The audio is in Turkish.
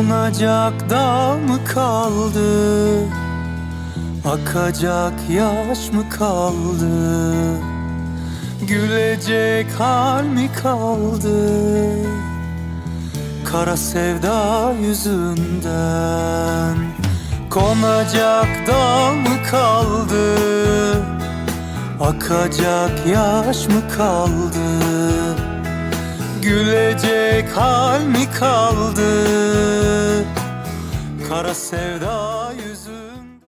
Konacak dal mı kaldı? Akacak yaş mı kaldı? Gülecek hal mi kaldı? Kara sevda yüzünden Konacak dal mı kaldı? Akacak yaş mı kaldı? Gülecek hal mi kaldı Kara sevda yüzün